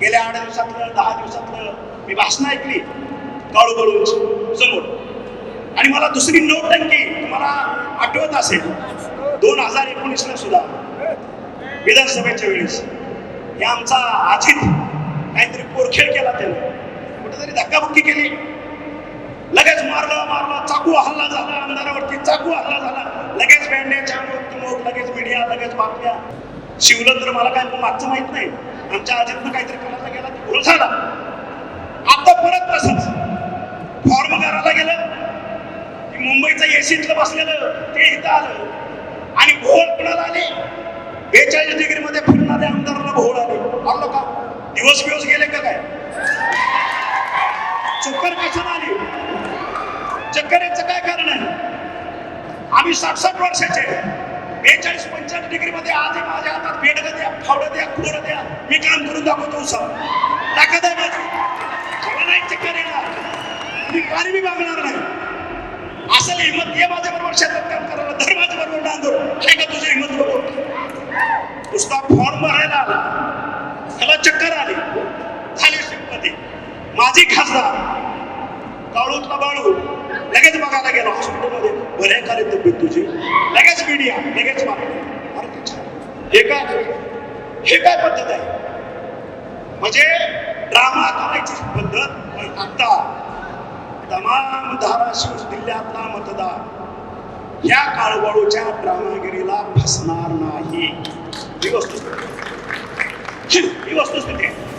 गेल्या आठ दिवसातलं दहा दिवसातलं मी भाषणं ऐकली. गळूगळून समोर. आणि मला दुसरी नोटंकी तुम्हाला आठवत असेल. दोन हजार एकोणीसला सुद्धा. विधानसभेच्या वेळेस. हे आमचा अजित काहीतरी पोरखेळ केला त्याने. कुठेतरी धक्काबुक्की केली. लगेच मारलं मारलं चाकू हल्ला झाला आमदारावरती चाकू हल्ला झाला. लगेच बँड्याच्या लगेच मीडिया लगेच बातम्या. शिवलं तर मला काय मागचं माहीत नाही. आमच्या अजितनं काहीतरी करायला गेला ते भूल झाला. आता परत तसंच. फॉर्म करायला गेलं. की मुंबईचं एसीतलं बसलेलं ते इथं आलं. आणि भोळ कुणाला आले? बेचाळीस डिग्री मध्ये फिरणाऱ्या आमदाराला भोळ आले. आलो का? दिवस बिवस गेले का काय? चक्कर कशाला आली? चक्कर याचं काय कारण आहे? आम्ही साठ साठ वर्षाचे बेचाळीस पंच्याण्णव डिग्री मध्ये आधी माझ्या हातात बेड द्या फावडं द्या खोडं द्या. मी काम करून दाखवतो सर. टाका द्या माझी. नाही चक्कर येणार. मी पाणी मागणार नाही. असं हिंमत ये माझ्या बरोबर शेतात काम करायला. धर माझ्या बरोबर नांदूर हे का तुझी हिंमत बघू नुसता फॉर्म भरायला आला. त्याला चक्कर आली. झाली श्रीमती माझी खासदार. काळूतला बाळू लगेच बघायला गेलो हॉस्पिटलमध्ये. बरे खाली तब्येत तुझी? लगेच मीडिया लगेच हे काय? हे काय पद्धत आहे? म्हणजे ड्रामा करायची पद्धत पण आता. तमाम धाराशिव जिल्ह्यातला मतदार या काळूबाळूच्या ड्रामागिरीला फसणार नाही. ही वस्तुस्थिती. ही वस्तुस्थिती आहे.